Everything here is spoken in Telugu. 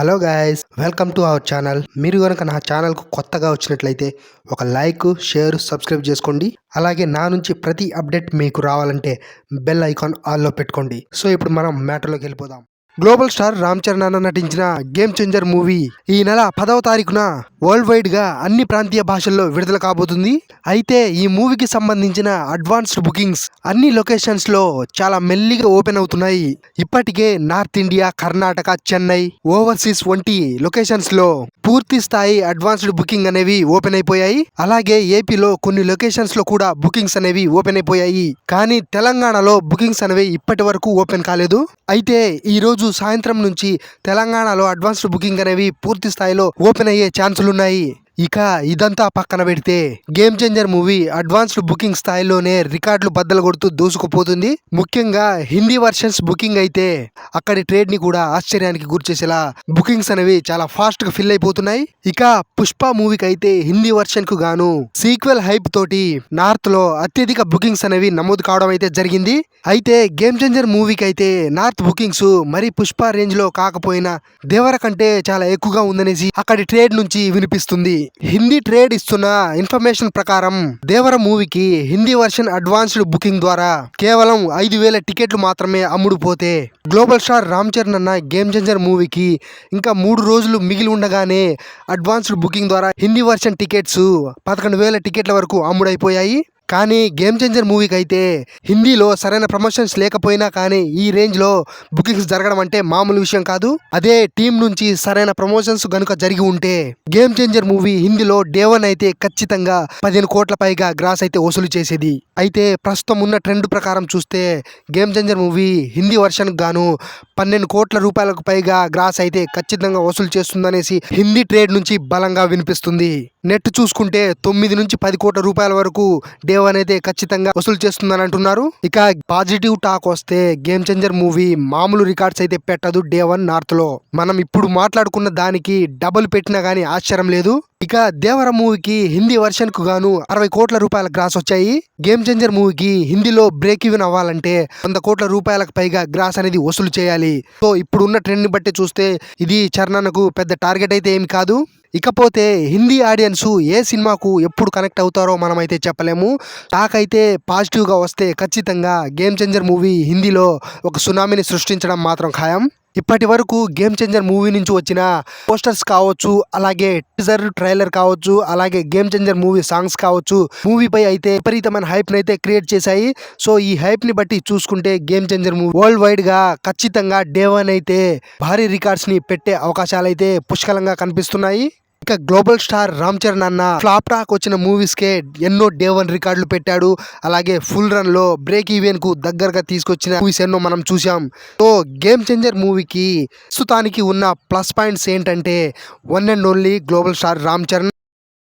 Hello guys welcome to our channel. మీరు కనుక నా ఛానల్కు కొత్తగా వచ్చినట్లయితే ఒక లైక్ షేర్ సబ్స్క్రైబ్ చేసుకోండి. అలాగే నా నుంచి ప్రతి అప్డేట్ మీకు రావాలంటే బెల్ ఐకాన్ ఆల్లో పెట్టుకోండి. సో ఇప్పుడు మనం మ్యాటర్లోకి వెళ్ళిపోదాం. గ్లోబల్ స్టార్ రామ్ చరణ్ అన్న నటించిన గేమ్ చేంజర్ మూవీ ఈ నెల పదవ తారీఖున వరల్డ్ వైడ్గా అన్ని ప్రాంతీయ భాషల్లో విడుదల కాబోతుంది. అయితే ఈ మూవీకి సంబంధించిన అడ్వాన్స్డ్ బుకింగ్స్ అన్ని లొకేషన్స్లో చాలా మెల్లిగా ఓపెన్ అవుతున్నాయి. ఇప్పటికే north India Karnataka Chennai overseas వంటి లొకేషన్స్లో పూర్తి స్థాయి అడ్వాన్స్డ్ బుకింగ్ అనేవి ఓపెన్ అయిపోయాయి. అలాగే ఏపీలో కొన్ని లొకేషన్స్లో కూడా బుకింగ్స్ అనేవి ఓపెన్ అయిపోయాయి. కానీ తెలంగాణలో బుకింగ్స్ అనేవి ఇప్పటి వరకు ఓపెన్ కాలేదు. అయితే ఈ రోజు సాయంత్రం నుంచి తెలంగాణలో అడ్వాన్స్డ్ బుకింగ్ అనేవి పూర్తి స్థాయిలో ఓపెన్ అయ్యే ఛాన్సులున్నాయి. ఇక ఇదంతా పక్కన పెడితే game changer movie advanced booking స్థాయిలోనే రికార్డులు బద్దలు కొడుతూ దూసుకుపోతుంది. ముఖ్యంగా హిందీ వర్షన్స్ బుకింగ్ అయితే అక్కడి ట్రేడ్ని కూడా ఆశ్చర్యానికి గురిచేసేలా బుకింగ్స్ అనేవి చాలా ఫాస్ట్గా ఫిల్ అయిపోతున్నాయి. ఇక పుష్ప మూవీకి అయితే హిందీ వర్షన్కు గాను సీక్వెల్ హైప్ తోటి నార్త్లో అత్యధిక బుకింగ్స్ అనేవి నమోదు కావడం అయితే జరిగింది. అయితే గేమ్ చేంజర్ మూవీకి అయితే నార్త్ బుకింగ్స్ మరి పుష్ప రేంజ్లో కాకపోయినా దేవర కంటే చాలా ఎక్కువగా ఉందనేసి అక్కడి ట్రేడ్ నుంచి వినిపిస్తుంది. హిందీ ట్రేడ్ ఇస్తున్న ఇన్ఫర్మేషన్ ప్రకారం దేవర మూవీకి హిందీ వర్షన్ అడ్వాన్స్డ్ బుకింగ్ ద్వారా కేవలం ఐదు వేల టికెట్లు మాత్రమే అమ్ముడుపోతే గ్లోబల్ స్టార్ రామ్ చరణ్ అన్న గేమ్ చేంజర్ మూవీకి ఇంకా మూడు రోజులు మిగిలి ఉండగానే అడ్వాన్స్డ్ బుకింగ్ ద్వారా హిందీ వర్షన్ టికెట్స్ పదకొండు వేల టికెట్ల వరకు అమ్ముడైపోయాయి. కానీ గేమ్ చేంజర్ మూవీకి అయితే హిందీలో సరైన ప్రమోషన్స్ లేకపోయినా కానీ ఈ రేంజ్లో బుకింగ్స్ జరగడం అంటే మామూలు విషయం కాదు. అదే టీం నుంచి సరైన ప్రమోషన్స్ గనుక జరిగి ఉంటే గేమ్ చేంజర్ మూవీ హిందీలో డే వన్ అయితే ఖచ్చితంగా పదిహేను కోట్ల పైగా గ్రాస్ అయితే వసూలు చేసేది. అయితే ప్రస్తుతం ఉన్న ట్రెండ్ ప్రకారం చూస్తే game changer movie Hindi version గాను పన్నెండు కోట్ల రూపాయలకు పైగా గ్రాస్ అయితే ఖచ్చితంగా వసూలు చేస్తుందనేసి హిందీ ట్రేడ్ నుంచి బలంగా వినిపిస్తుంది. నెట్ చూసుకుంటే తొమ్మిది నుంచి పది కోట్ల రూపాయల వరకు డే వన్ అయితే ఖచ్చితంగా వసూలు చేస్తుందని అంటున్నారు. ఇక పాజిటివ్ టాక్ వస్తే గేమ్ చేంజర్ మూవీ మామూలు రికార్డ్స్ అయితే పెట్టదు డే వన్ నార్త్లో. మనం ఇప్పుడు మాట్లాడుకున్న దానికి డబుల్ పెట్టినా గానీ ఆశ్చర్యం లేదు. ఇక దేవర మూవీకి హిందీ వర్షన్కు గాను అరవై కోట్ల రూపాయల గ్రాస్ వచ్చాయి. గేమ్ చేంజర్ మూవీకి హిందీలో బ్రేక్ ఈవెన్ అవ్వాలంటే వంద కోట్ల రూపాయలకు పైగా గ్రాస్ అనేది వసూలు చేయాలి. సో ఇప్పుడున్న ట్రెండ్ని బట్టి చూస్తే ఇది చరణకు పెద్ద టార్గెట్ అయితే ఏమి కాదు. ఇకపోతే హిందీ ఆడియన్స్ ఏ సినిమాకు ఎప్పుడు కనెక్ట్ అవుతారో మనమైతే చెప్పలేము. నాకైతే పాజిటివ్గా వస్తే ఖచ్చితంగా గేమ్ చేంజర్ మూవీ హిందీలో ఒక సునామీని సృష్టించడం మాత్రం ఖాయం. ఇప్పటి వరకు గేమ్ చేంజర్ మూవీ నుంచి వచ్చిన పోస్టర్స్ కావచ్చు అలాగే టీజర్ ట్రైలర్ కావచ్చు అలాగే గేమ్ చేంజర్ మూవీ సాంగ్స్ కావచ్చు మూవీపై అయితే విపరీతమైన హైప్ని అయితే క్రియేట్ చేశాయి. సో ఈ హైప్ని బట్టి చూసుకుంటే గేమ్ చేంజర్ మూవీ వరల్డ్ వైడ్గా ఖచ్చితంగా డే వన్ అయితే భారీ రికార్డ్స్ని పెట్టే అవకాశాలు అయితే పుష్కలంగా కనిపిస్తున్నాయి. ఇక గ్లోబల్ స్టార్ రామ్ చరణ్ అన్న ఫ్లాప్ టాక్ వచ్చిన మూవీస్ కే ఎన్నో డే వన్ రికార్డులు పెట్టాడు. అలాగే ఫుల్ రన్లో బ్రేక్ ఈవెన్కు దగ్గరగా తీసుకొచ్చిన మూవీస్ ఎన్నో మనం చూసాం సో గేమ్ చేంజర్ మూవీకి ప్రస్తుతానికి ఉన్న ప్లస్ పాయింట్స్ ఏంటంటే one and only global star Ram Charan